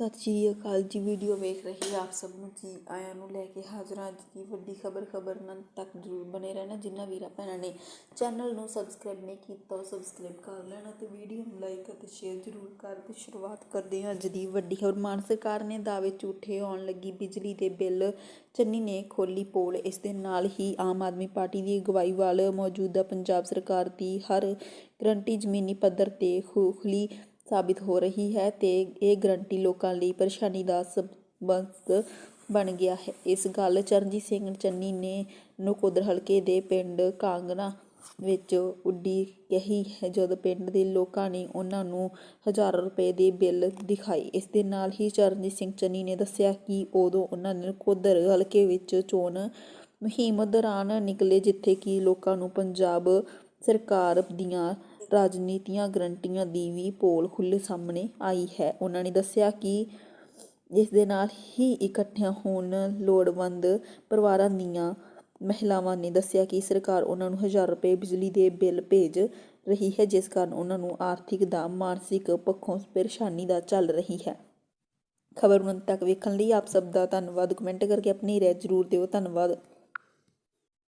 ਸਤਿ ਸ਼੍ਰੀ ਅਕਾਲ ਜੀ ਵੀਡੀਓ ਵੇਖ ਰਹੇ ਆਪ ਸਭ ਨੂੰ ਜੀ, ਆਇਆਂ ਨੂੰ ਲੈ ਕੇ ਹਾਜ਼ਰ ਹਾਂ ਅੱਜ ਦੀ ਵੱਡੀ ਖਬਰ ਖਬਰ ਨਾਲ ਤੱਕ ਜ਼ਰੂਰ ਬਣੇ ਰਹਿਣਾ, ਜਿਨ੍ਹਾਂ ਵੀਰਾਂ ਭੈਣਾਂ ਨੇ ਚੈਨਲ ਨੂੰ ਸਬਸਕ੍ਰਾਈਬ ਨਹੀਂ ਕੀਤਾ, ਉਹ ਸਬਸਕ੍ਰਾਈਬ ਕਰ ਲੈਣਾ ਤੇ ਵੀਡੀਓ ਨੂੰ ਲਾਈਕ ਅਤੇ ਸ਼ੇਅਰ ਜ਼ਰੂਰ ਕਰ ਤੇ ਸ਼ੁਰੂਆਤ ਕਰਦੇ ਹਾਂ ਅੱਜ ਦੀ ਵੱਡੀ ਖਬਰ। ਮਾਨ ਸਰਕਾਰ ਨੇ ਦਾਅਵੇ ਝੂਠੇ ਆਉਣ ਲੱਗੀ, ਬਿਜਲੀ ਦੇ ਬਿੱਲ ਚੰਨੀ ਨੇ ਖੋਲੀ ਪੋਲ, ਇਸ ਦੇ ਨਾਲ ਹੀ ਆਮ ਆਦਮੀ ਪਾਰਟੀ ਦੀ ਅਗਵਾਈ ਵਾਲ ਮੌਜੂਦਾ ਪੰਜਾਬ ਸਰਕਾਰ ਦੀ ਹਰ ਗਰੰਟੀ ਜ਼ਮੀਨੀ ਪੱਧਰ ਤੇ ਖੋਖਲੀ ਸਾਬਿਤ ਹੋ ਰਹੀ ਹੈ ਅਤੇ ਇਹ ਗਰੰਟੀ ਲੋਕਾਂ ਲਈ ਪਰੇਸ਼ਾਨੀ ਦਾ ਸਬੰਧ ਬਣ ਗਿਆ ਹੈ। ਇਸ ਗੱਲ ਚਰਨਜੀਤ ਸਿੰਘ ਚੰਨੀ ਨੇ ਨਕੋਦਰ ਹਲਕੇ ਦੇ ਪਿੰਡ ਕਾਂਗਣਾ ਵਿੱਚ ਉੱਡੀ ਕਹੀ ਹੈ, ਜਦੋਂ ਪਿੰਡ ਦੇ ਲੋਕਾਂ ਨੇ ਉਹਨਾਂ ਨੂੰ ਹਜ਼ਾਰਾਂ ਰੁਪਏ ਦੇ ਬਿੱਲ ਦਿਖਾਈ ਇਸ ਦੇ ਨਾਲ ਹੀ ਚਰਨਜੀਤ ਸਿੰਘ ਚੰਨੀ ਨੇ ਦੱਸਿਆ ਕਿ ਉਦੋਂ ਉਹਨਾਂ ਨੇ ਨਕੋਦਰ ਹਲਕੇ ਵਿੱਚ ਚੋਣ ਮੁਹਿੰਮ ਦੌਰਾਨ ਨਿਕਲੇ, ਜਿੱਥੇ ਕਿ ਲੋਕਾਂ ਨੂੰ ਪੰਜਾਬ ਸਰਕਾਰ ਦੀਆਂ ਰਾਜਨੀਤੀਆਂ ਗਰੰਟੀਆਂ ਦੀ ਵੀ ਪੋਲ ਖੁੱਲ੍ਹ ਸਾਹਮਣੇ ਆਈ ਹੈ। ਉਹਨਾਂ ਨੇ ਦੱਸਿਆ ਕਿ ਇਸ ਦੇ ਨਾਲ ਹੀ ਇਕੱਠਿਆਂ ਹੋਣ ਲੋੜਵੰਦ ਪਰਿਵਾਰਾਂ ਦੀਆਂ ਮਹਿਲਾਵਾਂ ਨੇ ਦੱਸਿਆ ਕਿ ਸਰਕਾਰ ਉਹਨਾਂ ਨੂੰ ਹਜ਼ਾਰ ਰੁਪਏ ਬਿਜਲੀ ਦੇ ਬਿੱਲ ਭੇਜ ਰਹੀ ਹੈ, ਜਿਸ ਕਾਰਨ ਉਹਨਾਂ ਨੂੰ ਆਰਥਿਕ ਦਾ, ਮਾਨਸਿਕ ਪੱਖੋਂ ਪਰੇਸ਼ਾਨੀ ਦਾ ਚੱਲ ਰਹੀ ਹੈ। ਖਬਰ ਨੂੰ ਅੰਤ ਤੱਕ ਵੇਖਣ ਲਈ ਆਪ ਸਭ ਦਾ ਧੰਨਵਾਦ। ਕਮੈਂਟ ਕਰਕੇ ਆਪਣੀ ਰਾਏ ਜ਼ਰੂਰ ਦਿਓ। ਧੰਨਵਾਦ।